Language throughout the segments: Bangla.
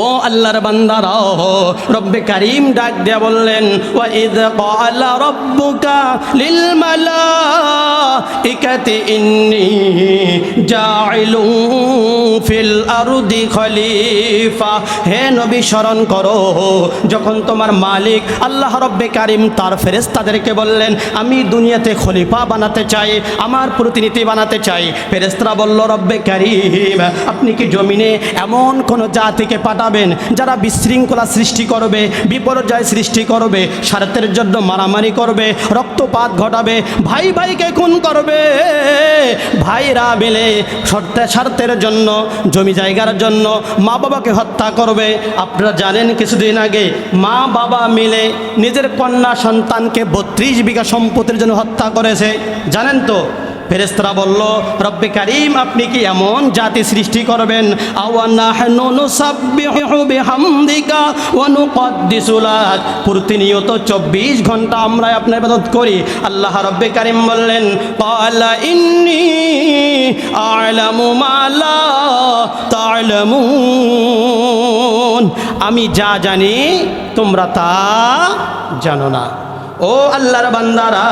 ও আল্লাহর বান্দারা রব্বে কারিম ডাক দিয়া বললেন, ওয়া ইদ ক্বালা রাব্বুকা লিল মালাইকাতি ইন্নী জাইলুন ফিল আরদি খলিফা। হে নবী, স্মরণ করো, যখন তোমার মালিক আল্লাহ রব্বে কারিম তার ফেরেশতাদেরকে বললেন, আমি দুনিয়াতে খলিফা বানাতে চাই, আমার প্রতিনিধি বানাতে চাই। ফেরেশতারা বলল, রব্বে কারিম, আপনি কি জমিনে এমন কোন জাতিকে পাঠাবেন যারা বিশৃঙ্খলা সৃষ্টি করবে, বিপর্যয় সৃষ্টি করবে, স্বার্থের জন্য মারামারি করবে, রক্তপাত ঘটাবে, ভাই ভাইকে খুন করবে। ভাইরা মিলে শর্তে স্বার্থের জন্য, জমি জায়গার জন্য মা বাবাকে হত্যা করবে। আপনারা জানেন কিছুদিন আগে মা বাবা মিলে নিজের কন্যা সন্তানকে বত্রিশ বিঘা সম্পত্তির জন্য হত্যা করেছে। জানেন তো? ফেরেস্তারা বলল, রব্বে কারিম, আপনি কি এমন জাতি সৃষ্টি করবেন? প্রতিনিয়ত চব্বিশ ঘণ্টা আমরা আপনার ইবাদত করি। আল্লাহ রব্বে কারিম বললেন, ক্বালা ইন্নী আ'লামু মা লা তা'লামুন। আমি যা জানি তোমরা তা জানো না। ও আল্লাহর বান্দারা,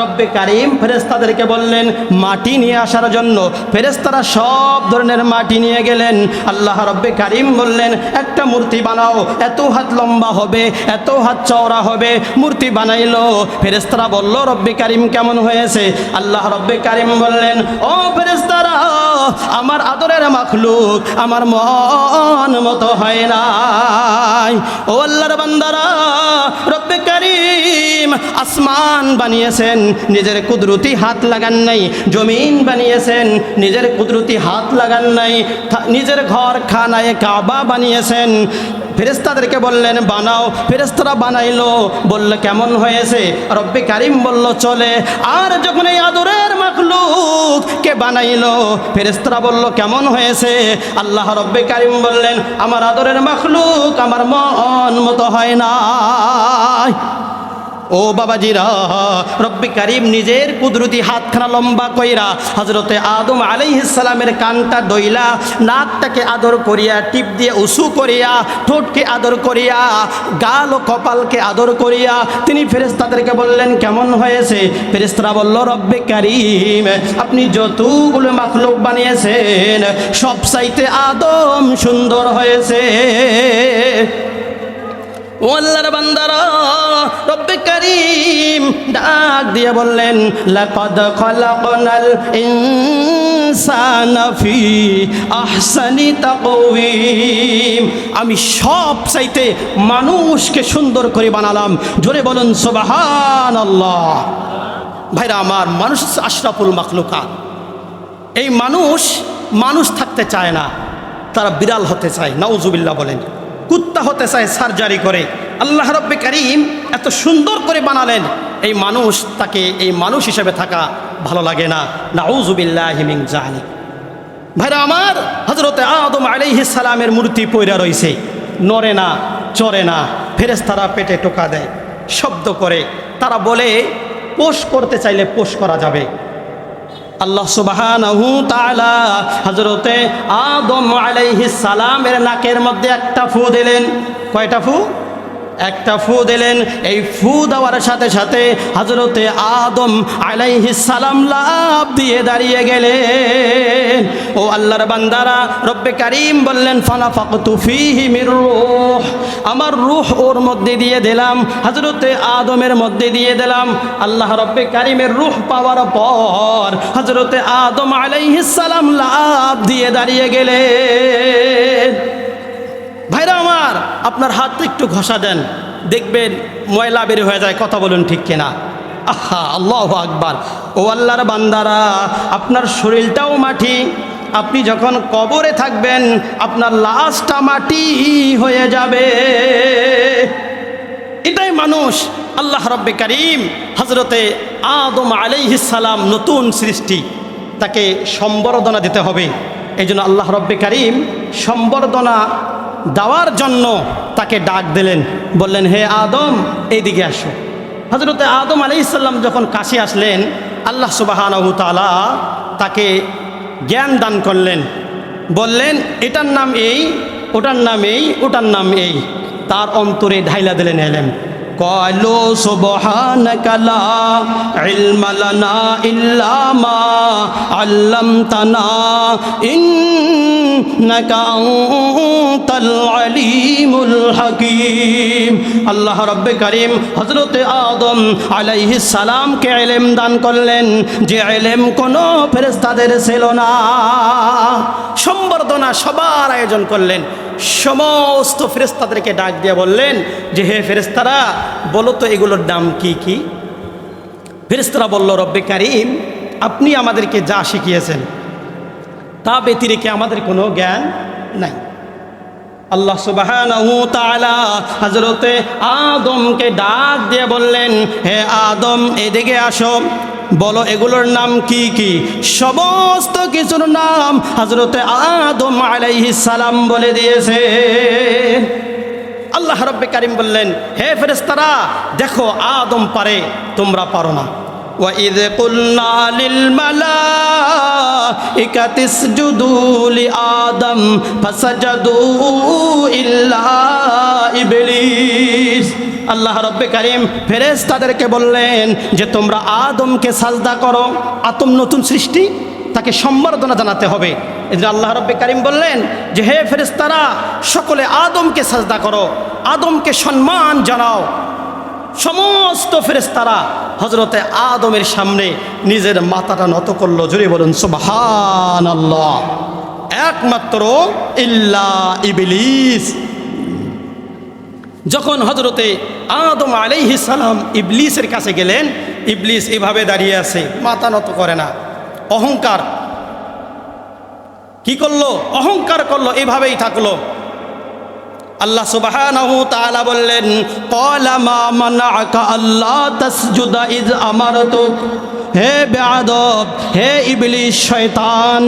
রব্বে কারিম ফেরেস্তাদেরকে বললেন, মাটি নিয়ে আসার জন্য ফেরেস্তারা সব ধরনের মাটি নিয়ে গেলেন। আল্লাহ রব্বে কারিম বললেন, একটা মূর্তি বানাও, এত হাত লম্বা হবে, এত হাত চওড়া হবে, মূর্তি বানাইলো। ফেরেস্তারা বলল, রব্বে কারিম কেমন হয়েছে? আল্লাহ রব্বে কারিম বললেন, ও ফেরেস্তারা আমার আদরের মাখলুক আমার মন মতো হয় নাই। ও আল্লাহর বান্দারা, রব্বে কারিম আসমান বানিয়েছেন, নিজের কুদরতি হাত লাগান নাই, জমিন বানিয়েছেন, নিজের কুদরতি হাত লাগান নাই নিজের ঘর খানায় কাবা বানিয়েছেন। ফেরেস্তাদেরকে বললেন, বানাও। ফেরেস্তারা বানাইলো, বলল, কেমন হয়েছে? রব্বে কারিম বলল, চলে। আর যখন এই আদরের মাখলুক কে বানাইলো ফেরেস্তারা বলল, কেমন হয়েছে? আল্লাহ রব্বে কারিম বললেন, আমার আদরের মাখলুক আমার মন মতো হয় না ও বাবাজিরা, রব্বি কারিম নিজের কুদরতি হাতখানা লম্বা কইরা হজরতে আদম আলাইহিসালামের কানটা দইলা, নাকটাকে আদর করিয়া, টিপ দিয়ে উসু করিয়া, ঠোঁটকে আদর করিয়া, গাল ও কপালকে আদর করিয়া, তিনি ফেরেস্তাদেরকে বললেন, কেমন হয়েছে? ফেরেস্তারা বলল, রব্বে কারিম, আপনি যতগুলো মাখলুক বানিয়েছেন সব চাইতে আদম সুন্দর হয়েছে। ও আল্লাহর বান্দারা, রব্বে করিম, ডাক দিয়ে বললেন, লাকাদ খলাকনাল ইনসানা ফি আহসানি তাকওয়িম। আমি সব চাইতে মানুষকে সুন্দর করে বানালাম। জোরে বলুন, সুবহানাল্লাহ। ভাইরা, আমার মানুষ আশরাফুল মাখলুকাত। এই মানুষ মানুষ থাকতে চায় না, তারা বিড়াল হতে চায়, নাউজুবিল্লাহ বলেন। কুত্তা হতে চায় সার্জারি করে। আল্লাহ রব্বে করিম এত সুন্দর করে বানালেন। এই মানুষ তাকে, এই মানুষ হিসেবে থাকা ভালো লাগে না। নাউজুবিল্লাহ হিমিং জানি ভাইরা আমার হজরতে আদম আলাইহিস সালামের মূর্তি পয়রা রয়েছে নড়ে না, চড়ে না ফেরেস্তারা পেটে টোকা দেয়, শব্দ করে। তারা বলে, পোষ করতে চাইলে পোষ করা যাবে। আল্লাহ সুবহানাহু তাআলা হযরতে আদম আলাইহিস সালামের নাকের মধ্যে একটা ফু দিলেন। কয়টা ফু? একটা ফু দিলেন। এই ফু দেওয়ার সাথে সাথে হজরতে আদম সালাম লাভ দিয়ে দাঁড়িয়ে গেলেন। ও আল্লাহর বান্দারা, রব্বে কারিম বললেন ফানা ফাকতু ফিহি মির রূহ। আমার রূহ ওর মধ্যে দিয়ে দিলাম হজরতে আদমের মধ্যে দিয়ে দিলাম। আল্লাহ রব্বে কারিমের রূহ পাওয়ার পর হজরতে আদম সালাম লাভ দিয়ে দাঁড়িয়ে গেলেন। ভাইরা আমার, আপনার হাত একটু ঘষা দেন। দেখবেন ময়লা বের হয়ে যায়, কথা বলুন ঠিক কিনা। আহা, আল্লাহ আকবার। ও আল্লাহর বান্দারা, আপনার শরীরটাও মাটি। আপনি যখন কবরে থাকবেন, আপনার লাশটা মাটি হয়ে যাবে। এটাই মানুষ, আল্লাহ রব্বে করিম হজরতে আদম সালাম নতুন সৃষ্টি। তাকে সম্বর্ধনা দিতে হবে। এই জন্য আল্লাহ রব্বে করিম সম্বর্ধনা দেওয়ার জন্য তাকে ডাক দিলেন। বললেন, হে আদম, এইদিকে আসো। হজরতে আদম আলি ইসাল্লাম যখন কাশি আসলেন, আল্লাহ সুবাহানহু তালা তাকে জ্ঞান দান করলেন। বললেন, এটার নাম এই, ওটার নাম এই, ওটার নাম এই। তার অন্তরে ঢাইলা দিলেন এলেম। কয়লো সুবহানাকা লা ইলমা লানা ইল্লা মা আল্লামতানা ইন্নাকা আনতাল আলিমুল হাকীম আল্লাহ রাব্বে কারীম হযরতে আদম আলাইহিস সালামকে ইলম দান করলেন। যে ইলম কোনো ফেরেশতাদের ছিল না। সম্বর্ধনা সবার আয়োজন করলেন। সমস্ত ফেরেস্তাদেরকে ডাক দিয়ে বললেন যে, হে ফেরেস্তারা বলো তো এগুলোর দাম কি কি? ফেরেস্তারা বলল, রব্বে কারিম, আপনি আমাদেরকে যা শিখিয়েছেন, তা ব্যতিরেকে আমাদের কোনো জ্ঞান নাই। আল্লাহ সুবহানাহু তাআলা হযরতে আদমকে ডাক দিয়ে বললেন, হে আদম, এদিকে আসো। বলো এগুলোর নাম কি কি সমস্ত কিছুর নাম হযরতে আদম আলাইহিস সালাম বলে দিয়েছে আল্লাহ রব্বে কারিম বললেন হে ফেরেশতারা দেখো আদম পারে তোমরা পারো না وإذ قلنا للملائكة اسجدوا لآدم فسجدوا إلا إبليس আল্লাহ রব্বে কারিম ফেরেস তাদেরকে বললেন যে, তোমরা আদমকে সাজদা করো আতম নতুন সৃষ্টি, তাকে সম্বর্ধনা জানাতে হবে। জন্য আল্লাহ রব্বে কারিম বললেন যে, হে ফেরেস্তারা সকলে আদমকে সাজদা করো, আদমকে সম্মান জানাও। সমস্ত ফেরেস্তারা হজরতে আদমের সামনে নিজের মাথাটা নত করল জুড়ে বলুন সুবহান আল্লাহ একমাত্র ইল্লা ইবলিস। যখন হজরতে আদম আলাইহি সালাম ইবলিসের কাছে গেলেন, ইবলিস এভাবে দাঁড়িয়ে আছে, মাথা নত করে না। অহংকার। কি করল? অহংকার করল, এভাবেই থাকল। আল্লাহ সুবহানাহু তাআলা বললেন, ক্বালা মা আল্লাহ তাসজুদা ইজ আমারতুক হে বেআদব, হে ইবলিস শয়তান,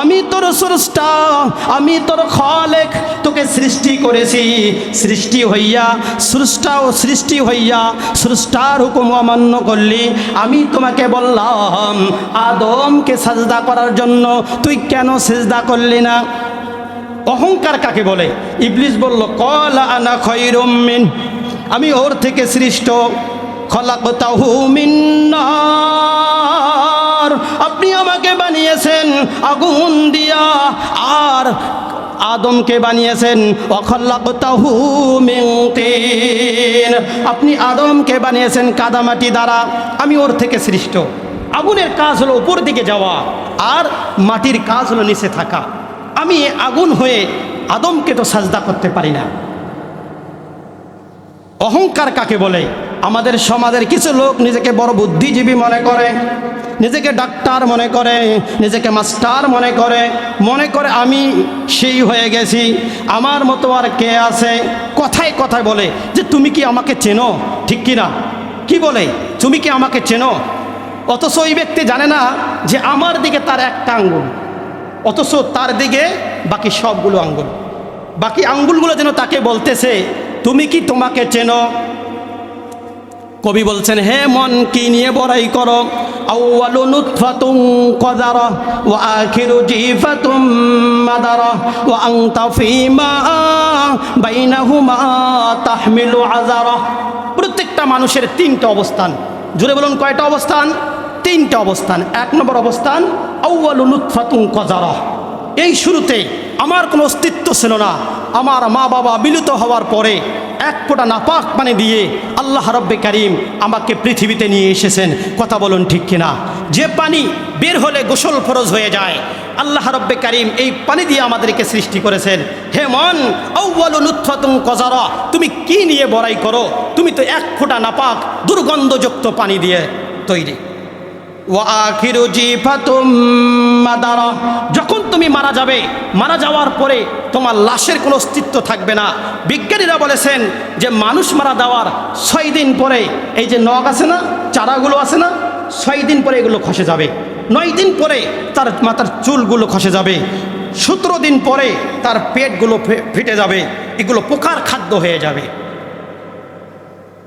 আমি তোর স্রষ্টা, আমি তোর খালেক, তোকে সৃষ্টি করেছি। সৃষ্টি হইয়া, স্রষ্টা ও সৃষ্টি হইয়া, স্রষ্টার হুকুম অমান্য করলি। আমি তোমাকে বললাম, আদমকে সাজদা করার জন্য তুই কেন সেজদা করলি না? অহংকার কাকে বলে? ইবলিস বলল, কলা আনা খৈরমিন আমি ওর থেকে সৃষ্ট। খলাকতাহু মিন আপনি আমাকে বানিয়েছেন আগুন দিয়া, আর আদমকে বানিয়েছেন অখল্লাকতাহু মিন তিন। আপনি আদমকে বানিয়েছেন কাদামাটি দ্বারা, আমি ওর থেকে সৃষ্ট। আগুনের কাজ হলো উপর দিকে যাওয়া, আর মাটির কাজ হলো নিচে থাকা। আমি আগুন হয়ে আদমকে তো সাজদা করতে পারি না। অহংকার কাকে বলে? আমাদের সমাজের কিছু লোক নিজেকে বড় বুদ্ধিজীবী মনে করে, নিজেকে ডাক্তার মনে করে, নিজেকে মাস্টার মনে করে মনে করে আমি সেই হয়ে গেছি, আমার মতো আর কে আছে? কথায় কথায় বলে, যে তুমি কি আমাকে চেনো? ঠিক কি না? কি বলে? তুমি কি আমাকে চেনো? অথচ ওই ব্যক্তি জানে না যে আমার দিকে তার একটা আঙ্গুল। অথচ তার দিকে বাকি সবগুলো আঙ্গুল। বাকি আঙ্গুলগুলো যেন তাকে বলতেছে, তুমি কি তোমাকে চেনো? কবি বলছেন, হে মন, কি নিয়ে বড়াই করো? কদারা বাইনাহুমা প্রত্যেকটা মানুষের তিনটা অবস্থান। জুড়ে বলুন কয়টা অবস্থান? তিনটা অবস্থান। এক নম্বর অবস্থান, আউয়ালু নুতফাতুন কজারা। এই শুরুতে আমার কোনো অস্তিত্ব ছিল না। আমার মা বাবা মিলিত হওয়ার পরে এক ফোঁটা নাপাক পানি দিয়ে আল্লাহ রব্বে কারিম আমাকে পৃথিবীতে নিয়ে এসেছেন। কথা বলুন ঠিক কিনা? যে পানি বের হলে গোসল ফরজ হয়ে যায়। আল্লাহ রব্বে কারিম এই পানি দিয়ে আমাদেরকে সৃষ্টি করেছেন। হে মন ঔবল নুৎফাতুং কজারা, তুমি কি নিয়ে বড়াই করো? তুমি তো এক ফোঁটা নাপাক, দুর্গন্ধযুক্ত পানি দিয়ে তৈরি। যখন তুমি মারা যাবে, মারা যাওয়ার পরে তোমার লাশের কোনো অস্তিত্ব থাকবে না। বিজ্ঞানীরা বলেছেন যে মানুষ মারা যাওয়ার ছয় দিন পরে, এই যে নখ আছে না, চারাগুলো আছে না, ছয় দিন পরে এগুলো খসে যাবে। নয় দিন পরে তার মাথার চুলগুলো খসে যাবে। সতেরো দিন পরে তার পেটগুলো ফেটে যাবে। এগুলো পোকার খাদ্য হয়ে যাবে।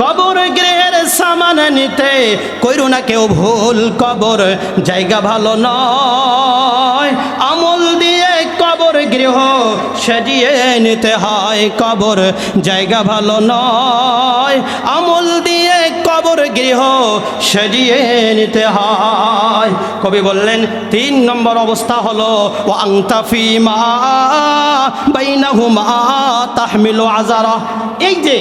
কবর গৃহের সামান নিতে কইরু না কেউ ভুল কবর, জায়গা ভালো নয়। আমল দিয়ে কবর গৃহ সাজিয়ে নিতে হয় কবর, জায়গা ভালো নয়। আমল দিয়ে কবর গৃহ সাজিয়ে নিতে হয়। কবি বললেন, তিন নম্বর অবস্থা হলো ও আংতাফি মা বাইনাহুমা তাহমিল আজারা এই যে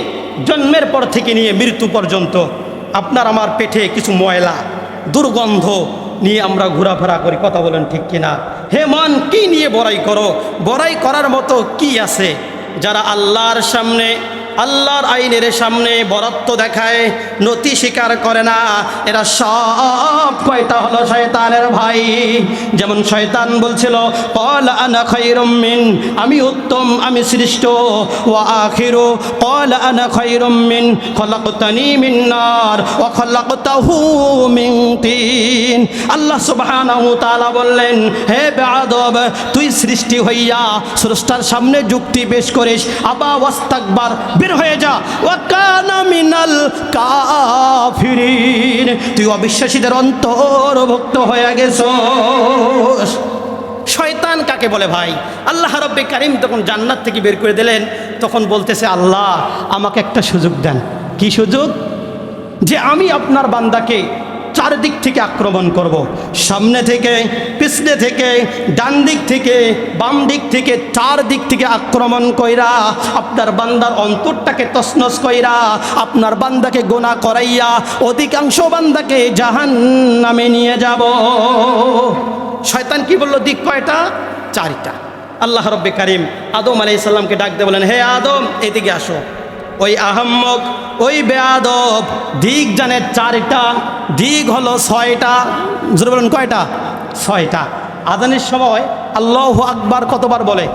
জন্মের পর থেকে নিয়ে মৃত্যু পর্যন্ত আপনার আমার পেটে কিছু ময়লা, দুর্গন্ধ নিয়ে আমরা ঘোরাফেরা করি, কথা বলেন ঠিক কিনা? হে মন, কি নিয়ে বড়াই করো? বড়াই করার মতো কি আছে? যারা আল্লাহর সামনে আল্লাহর আইনের সামনে বরত্ব দেখায়, নতি স্বীকার করে না। এরা সব কয়টা হলো শয়তানের ভাই? যেমন শয়তান বলছিল, কল আনা খৈরম মিন আমি উত্তম, আমি সৃষ্ট ও আখিরু কল আনা খৈরম মিন খলাকতানি মিন ও খলাকতাহু মিন তিন আল্লাহ সুবহানাহু তাআলা বললেন, হে বেয়াদব তুই সৃষ্টি হইয়া, স্রষ্টার সামনে যুক্তি পেশ করিস, আবা ওয়াস্তাকবার বের হয়ে যা। ওয়াকানা মিনাল কাফিরিন। তুই অবিশ্বাসীদের অন্তর্ভুক্ত হয়ে গেছ। শয়তান কাকে বলে ভাই? আল্লাহ রব্বে কারিম তখন জান্নাত থেকে বের করে দিলেন। তখন বলতেছে, আল্লাহ, আমাকে একটা সুযোগ দেন। কি সুযোগ? যে আমি আপনার বান্দাকে চারদিক থেকে আক্রমণ করব। সামনে থেকে, পিছনে থেকে, ডান দিক থেকে, বাম দিক থেকে, চার দিক থেকে আক্রমণ কইরা আপনার বান্দার অন্তরটাকে তসনস কইরা আপনার বান্দাকে গোনা করাইয়া অধিকাংশ বান্দাকে জাহান নামে নিয়ে যাব। শয়তান কি বলল, দিক কয়টা চারটা। আল্লাহ রব্বে কারিম আদম আলাই সাল্লামকে ডাক দিয়ে বলেন, হে আদম, এদিকে আসো। ওই আহম্মক, ওই বেয়াদব দিক জানে চারটা, দিক হলো ছয়টা। জোরে বলুন, কয়টা? ছয়টা। আদানের সময় আল্লাহ আকবার কতবার বলে?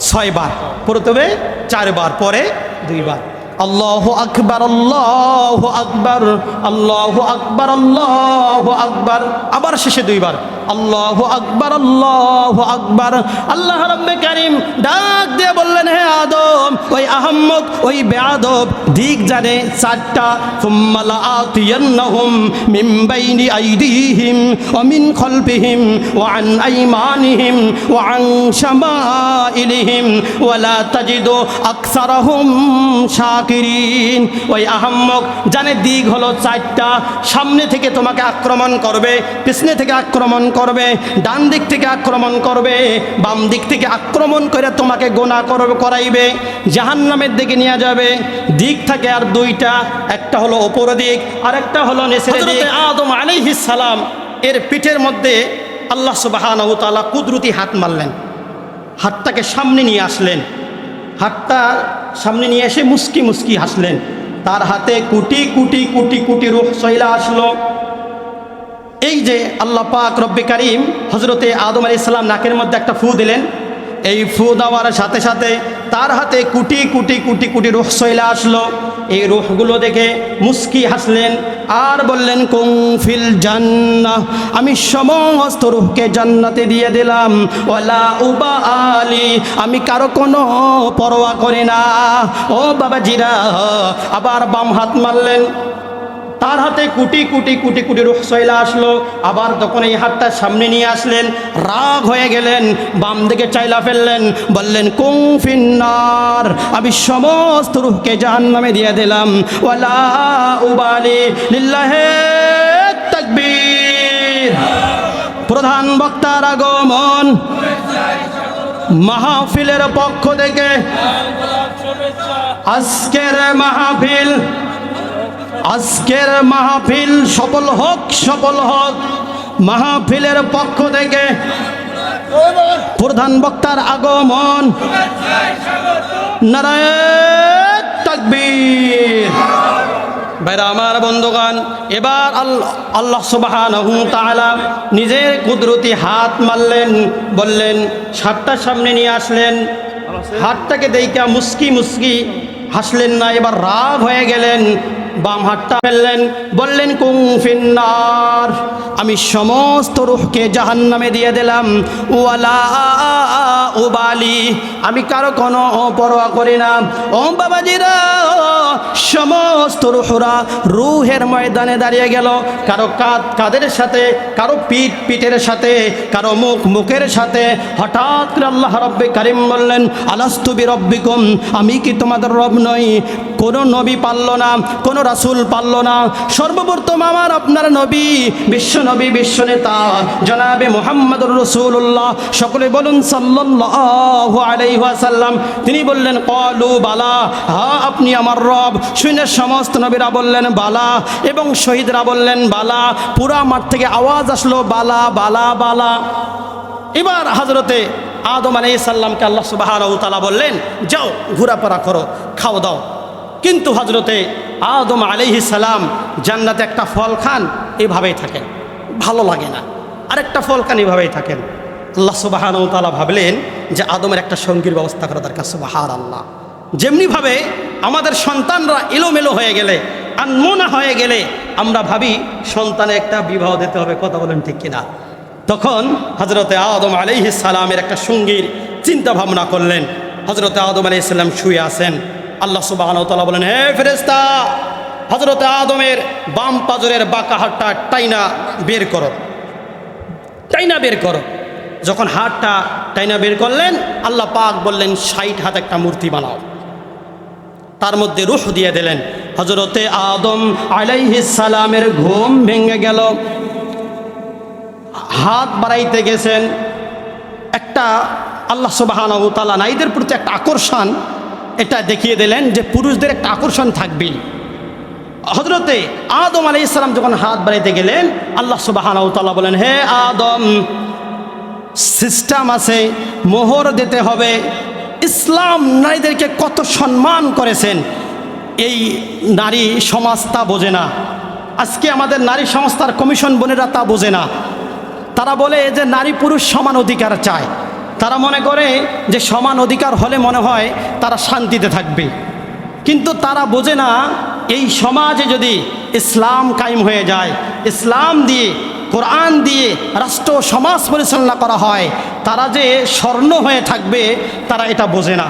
ছয়বার। প্রথমে চারবার, পরে দুইবার। আল্লাহ আকবার আল্লাহ আকবার আল্লাহ আকবার আল্লাহ আকবার। আবার শেষে দুইবার। আল্লাহ আকবার আল্লাহ আকবার। আল্লাহ রব্বে কারিম ডাক দিয়ে বললেন, হে আদম, ওই আহম্মদ, ওই বেয়াদব দিক জানে চারটা। সুম্মালা আতিয়ান্নাহুম মিন বাইনি আইদিহিম ওয়া মিন খলফিহিম ওয়া আন আইমানিহিম ওয়া আন শামাইলিহিম ওয়া লা তাজিদু আকসারাহুম শাকিরিন। ওই আহম্মক জানে দিক হলো চারটা, সামনে থেকে তোমাকে আক্রমণ করবে, পিছনে থেকে আক্রমণ করবে, ডান দিক থেকে আক্রমণ করবে, বাম দিক থেকে আক্রমণ করে তোমাকে গোনা করবে, করাইবে, জাহান্নামের দিকে নিয়ে যাবে। দিক থাকে আর দুইটা, একটা হলো ওপর দিক আর একটা হলো আদম আলাইহিস সালাম এর পিঠের মধ্যে আল্লাহ সুবহানাহু কুদরতি হাত মারলেন। হাতটাকে সামনে নিয়ে আসলেন। হাতটা সামনে নিয়ে এসে মুস্কি মুস্কি হাসলেন। তার হাতে কুটি কুটি কুটি কুটি রূপ সইলা আসলো। এই যে আল্লাহ পাক রব্বে কারিম হজরতে আদম আলি ইসলাম নাকের মধ্যে একটা ফু দিলেন। এই ফু দেওয়ার সাথে সাথে তার হাতে কুটি কুটি কুটি কুটি রুহ সইলা আসলো। এই রুহগুলো দেখে মুস্কি হাসলেন, আর বললেন কুং ফিল জান্নাহ। আমি সমস্ত রুহকে জান্নাতে দিয়ে দিলাম। ওলা উবা আলী। আমি কারও কোনো পরোয়া করি না। ও বাবা জিরা আবার বাম হাত মারলেন। তার হাতে কুটি কুটি কুটি কুটি রুখ সইলা আসলো। আবার তখন এই হাতটা সামনে নিয়ে আসলেন। রাগ হয়ে গেলেন, বাম দিকে চাইলা ফেললেন, বললেন কুং ফিন্নার। আমি সমস্ত রুহকে জাহান নামে দিয়ে দিলাম। ওয়ালা উবালি লিল্লাহে তাকবীর। প্রধান বক্তার আগমন। মাহফিলের পক্ষ থেকে। আজকের মাহফিল আজকের মাহফিল সফল হোক সফল হোক। মাহফিলের পক্ষ থেকে প্রধান বক্তার আগমন। নারায়ণ তাকবীর। ভাইরা, আমার বন্ধুগণ, এবার আল্লাহ তাআলা নিজের কুদরতি হাত মারলেন, বললেন সাতটার সামনে নিয়ে আসলেন। হাতটাকে দেইকা মুস্কি মুস্কি হাসলেন না, এবার রাগ হয়ে গেলেন। বাম হাতটা ফেললেন বললেন কুং ফিন্নার। আমি সমস্ত রুহকে জাহান নামে দিয়ে দিলাম। ওয়ালা উবালি। আমি কারও কোনো পরোয়া করি না। ও বাবাজিরা, সমস্ত রুহরা রুহের ময়দানে দাঁড়িয়ে গেল। কারও কাঁধ কাঁধের সাথে, কারও পিঠ পিঠের সাথে, কারও মুখ মুখের সাথে। হঠাৎ করে আল্লাহ রব্বে কারিম বললেন আলাস্তুবি রব্বিকুম আমি কি তোমাদের রব নই? কোনো নবী পারল না, কোনো রাসূল পারল না। সর্বপ্রথম আমার আপনার নবী, বিশ্ব নবী, বিশ্ব নেতা, জনাবে মোহাম্মদুর রসুল্লাহ সকলে বলুন ওয়াসাল্লাম। তিনি বললেন, কলু বালা। হা, আপনি আমার রব। শুনে সমস্ত নবীরা বললেন, বালা। এবং শহীদরা বললেন, বালা। পুরা মাঠ থেকে আওয়াজ আসলো, বালা বালা বালা। এবার হাজরতে আদম আলাই সাল্লামকে আল্লাহ সুবাহ বললেন, যাও, ঘোরাফেরা করো খাও দাও। কিন্তু হজরতে আদম আলাইহি সালাম জান্নাতে একটা ফল খান, এভাবেই থাকেন। ভালো লাগে না। আরেকটা ফল খান, এভাবেই থাকেন। আল্লাহ সুবাহ তালা ভাবলেন যে আদমের একটা সঙ্গীর ব্যবস্থা করা দরকার সুবাহার আল্লাহ যেমনিভাবে আমাদের সন্তানরা এলোমেলো হয়ে গেলে, আনমোনা হয়ে গেলে, আমরা ভাবি সন্তানে একটা বিবাহ দিতে হবে, কথা বলেন ঠিক কিনা। তখন হজরতে আদম আলাইহি সালামের একটা সঙ্গীর চিন্তা ভাবনা করলেন। হজরতে আদম আলাইহি সাল্লাম শুয়ে আছেন। আল্লাহ সুবাহ বলেন, হে ফেরেস্তা হজরতে আদমের বাম পাজরের বাঁকা হাতটা টাইনা বের করো। টাইনা বের করো। যখন হাতটা টাইনা বের করলেন, আল্লাহ পাক বললেন, ষাট হাত একটা মূর্তি বানাও। তার মধ্যে রুহ দিয়ে দিলেন হজরতে আদম সালামের ঘুম ভেঙে গেল। হাত বাড়াইতে গেছেন। একটা আল্লাহ সুবাহান তালা নারীদের প্রতি একটা আকর্ষণ এটা দেখিয়ে দিলেন যে পুরুষদের একটা আকর্ষণ থাকবেই। হজরতে আদম আলাই ইসলাম যখন হাত বাড়াইতে গেলেন, আল্লাহ সুবাহান তালা বলেন, হে আদম সিস্টেম আছে, মোহর দিতে হবে। ইসলাম নারীদেরকে কত সম্মান করেছেন। এই নারী সমাজ তা বোঝে না। আজকে আমাদের নারী সংস্থার কমিশন বোনেরা তা বোঝে না। তারা বলে যে নারী পুরুষ সমান অধিকার চায়। তারা মনে করে যে সমান অধিকার হলে মনে হয় তারা শান্তিতে থাকবে। কিন্তু তারা বোঝে না, এই সমাজে যদি ইসলাম কায়েম হয়ে যায়, ইসলাম দিয়ে, কোরআন দিয়ে রাষ্ট্র, সমাজ পরিচালনা করা হয়, তারা যে স্বর্ণ হয়ে থাকবে, তারা এটা বোঝে না।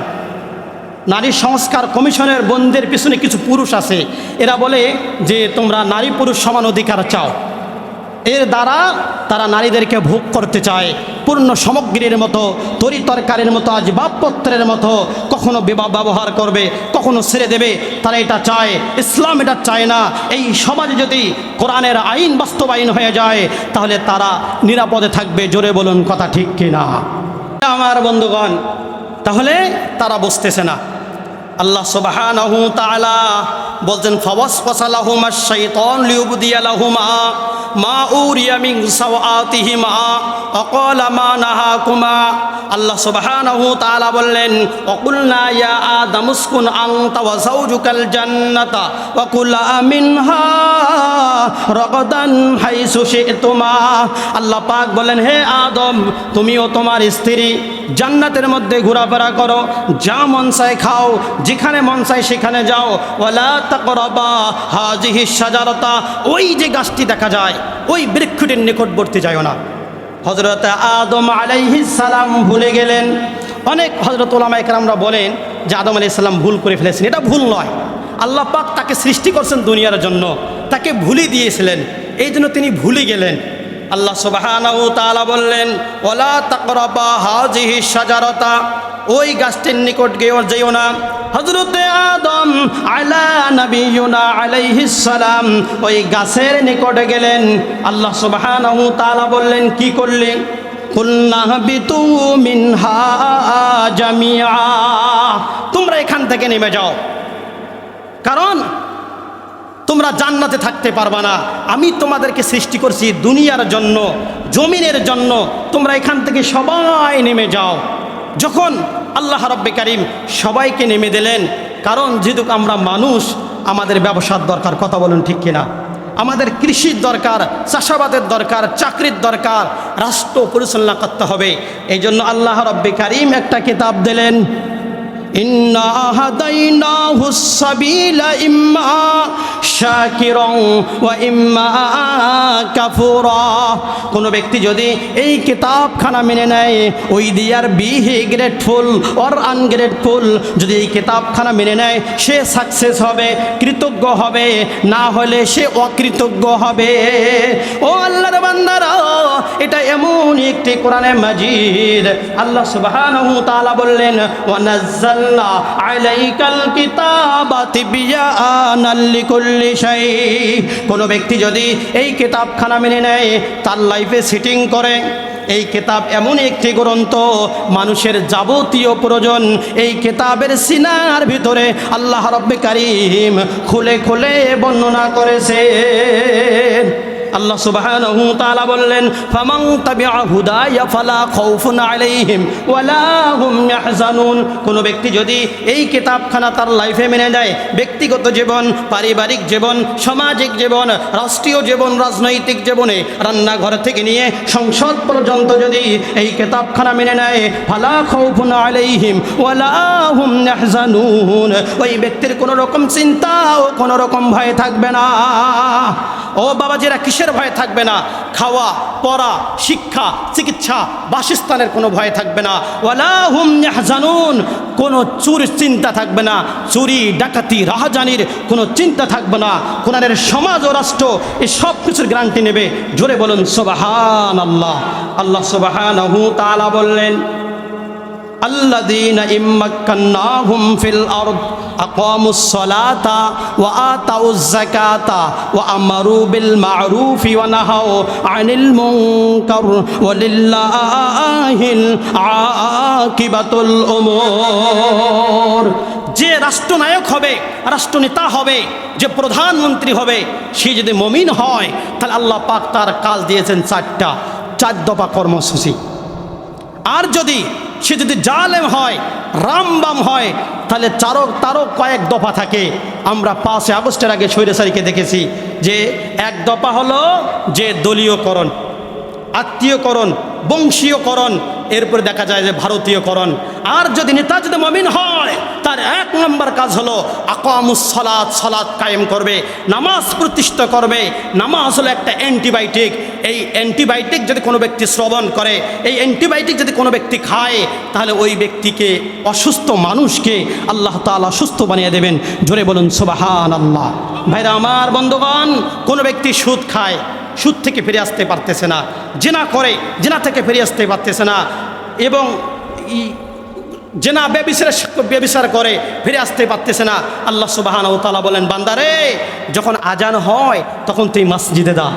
নারী সংস্কার কমিশনের বন্ধের পিছনে কিছু পুরুষ আছে, এরা বলে যে তোমরা নারী পুরুষ সমান অধিকার চাও। এর দ্বারা তারা নারীদেরকে ভোগ করতে চায়। পূর্ণ সামগ্রীর মতো, তরি তরকারির মতো, আসবাবপত্রের মতো কখনো বিবাহ ব্যবহার করবে, কখনো ছেড়ে দেবে। তারা এটা চায়। ইসলাম এটা চায় না। এই সমাজে যদি কোরআনের আইন বাস্তবায়ন হয়ে যায়, তাহলে তারা নিরাপদে থাকবে। জোরে বলুন, কথা ঠিক কিনা? আমার বন্ধুগণ, তাহলে তারা বসতেছে না। আল্লাহ সুবহানাহু বলছেন, ফাওয়াসফাসালাহুমা শাইতান লিউবদিয়ালাহুমা, মা উরিয়া মিন সাওআতিহিমা অকলা মা নাহাকুমা। আল্লাহ সুবহানাহু তাআলা বললেন, অকুলনা ইয়া আদাম উসকুন আনতা ওয়া যাওজুকাল জান্নাতা ওয়া কুলা মিনহা রগদান হাইসু শি'তুমা। আল্লাহ পাক বলেন হে আদম, তুমিও তোমার স্ত্রী জান্নাতের মধ্যে ঘোরাফেরা করো, যা মন চায় খাও, যেখানে মন চায় সেখানে যাও। হাজিহি সাজারতা ওই যে গাছটি দেখা যায়, ওই বৃক্ষটির নিকটবর্তী যায় না। হজরত আদম সালাম ভুলে গেলেন। অনেক হজরত ওলামা একরামরা বলেন যে আদম আলাইহিস সালাম ভুল করে ফেলেছেন। এটা ভুল নয়। আল্লাহ পাক তাকে সৃষ্টি করছেন দুনিয়ার জন্য, তাকে ভুলি দিয়েছিলেন। এই জন্য তিনি ভুলে গেলেন। আল্লাহ সুবহানাহু তাআলা বললেন ওলা তাকরাবা হাজিহি সাজারতা ওই গাছটির নিকট গেও যেও না। হজরতে আদম আলা নবীনা আলাইহিস সালাম ওই গাছের নিকটে গেলেন। আল্লাহ সুবহানাহু তাআলা বললেন, কি করলেন কুল্না বিতু মিনহা জামিয়া তোমরা এখান থেকে নেমে যাও। কারণ তোমরা জান্নাতে থাকতে পারবা না। আমি তোমাদেরকে সৃষ্টি করছি দুনিয়ার জন্য, জমিনের জন্য। তোমরা এখান থেকে সবাই নেমে যাও। যখন আল্লাহ রব্বে কারিম সবাইকে নেমে দিলেন, কারণ যেহেতু আমরা মানুষ, আমাদের ব্যবসার দরকার, কথা বলুন ঠিক কিনা? আমাদের কৃষির দরকার, চাষাবাদের দরকার, চাকরির দরকার, রাষ্ট্র পরিচালনা করতে হবে। এই জন্য আল্লাহ রব্বে কারিম একটা কিতাব দিলেন। হাদাইনাহু সাবিলা ইম্মা শাকিরান ওয়া ইম্মা কাফুরা। কোন ব্যক্তি যদি এই কিতাবখানা মেনে নেয়, ওই there be he grateful or ungrateful, যদি এই কিতাবখানা মেনে নেয়, সে সাকসেস হবে, কৃতজ্ঞ হবে, না হলে সে অকৃতজ্ঞ হবে। ও আল্লাহর বান্দারা, এটা এমন একটি কোরআনে মাজিদ। আল্লাহ সুবহানাহু তাআলা বললেন, ওয়া আলাইকাল কিতাবা কোন ব্যক্তি যদি এই কিতাবখানা মেনে নেয়, তার লাইফে সিটিং করে। এই কিতাব এমন একটি গ্রন্থ, মানুষের যাবতীয় প্রয়োজন। এই কিতাবের সিনার ভিতরে আল্লাহ রব্বে কারিম খুলে খুলে বর্ণনা করেছে আল্লাহ সুবহানাহু তাআলা বললেন, ফামান তাবিআ হুদায়া ফালা খাউফুন আলাইহিম ওয়ালা হুম ইয়াহজানুন। কোন ব্যক্তি যদি এই কিতাবখানা তার লাইফে মেনে নেয়, ব্যক্তিগত জীবন, পারিবারিক জীবন, সামাজিক জীবন, রাষ্ট্রীয় জীবন, রাজনৈতিক জীবনে রান্নাঘর থেকে নিয়ে সংসদ পর্যন্ত যদি এই কিতাবখানা মেনে নেয়, ফালা খাউফুন আলাইহিম ওয়ালা হুম ইয়াহজানুন। ওই ব্যক্তির কোনো রকম চিন্তা ও কোনো রকম ভয় থাকবে না। ও বাবা যেরা কিসের ভয়ে থাকবে না? খাওয়া, পড়া, শিক্ষা, চিকিৎসা, বাসস্থানের কোনো ভয়ে থাকবে না। ওয়ালাহুম জানুন কোনো চুর চিন্তা থাকবে না। চুরি, ডাকাতি, রাহাজানির কোনো চিন্তা থাকবে না। কোনাদের সমাজ ও রাষ্ট্র এই সব কিছুর গ্রান্টি নেবে। জোরে বলুন সোবাহান আল্লাহ আল্লাহ সোবাহান হু তালা বললেন আল্লাদিন ইম্মাক্কান্নাহুম ফিল আর আকমুসলাতা ওয়া আতাউজ যাকাতা ওয়া আমারু বিল মারুফি ওয়া নাহাউ আনিল মুনকার ওয়া লিল্লাহিল আকিবাতুল উমুর। যে রাষ্ট্রনায়ক হবে, রাষ্ট্রনেতা হবে, যে প্রধানমন্ত্রী হবে, সে যদি মমিন হয়, তাহলে আল্লাহ পাক তার কাজ দিয়েছেন চারটা, চার দফা কর্মসূচি। আর যদি সে যদি জালেম হয়, রামবাম হয়, তাহলে চারো তারও কয়েক দফা থাকে। আমরা পাশে আগস্টের আগে সৈরেসারিকে দেখেছি যে এক দফা হলো যে দলীয়করণ, আত্মীয়করণ, বংশীয়করণ এরপরে দেখা যায় যে ভারতীয়করণ। আর যদি নেতা যদি মমিন হয়, তার এক নম্বর কাজ হলো আকামুস সলাদ সলাদ কায়েম করবে, নামাজ প্রতিষ্ঠিত করবে। নামাজ হলো একটা অ্যান্টিবায়োটিক। এই অ্যান্টিবায়োটিক যদি কোনো ব্যক্তি শ্রবণ করে, এই অ্যান্টিবায়োটিক যদি কোনো ব্যক্তি খায়, তাহলে ওই ব্যক্তিকে অসুস্থ মানুষকে আল্লাহ তাআলা সুস্থ বানিয়ে দেবেন। জোরে বলুন সুবাহান আল্লাহ ভাইরা, আমার বন্ধুগণ, কোনো ব্যক্তি সুদ খায় সুদ থেকে ফিরে আসতে পারতেছে না, জেনা করে, জেনা থেকে ফিরে আসতে পারতেছে না এবং জেনা বেবিচার বেবিচার করে ফিরে আসতে পারতেছে না। আল্লাহ সুবাহান ও তালা বলেন, বান্দারে, যখন আজান হয়, তখন তুই মসজিদে দা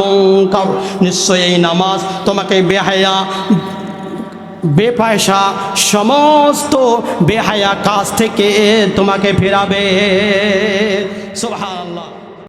মুনকার। নিশ্চয়ই এই নামাজ তোমাকে বেহায়া বেপয়সা সমস্ত বেহায়া কাজ থেকে তোমাকে ফেরাবে। সুবহানাল্লাহ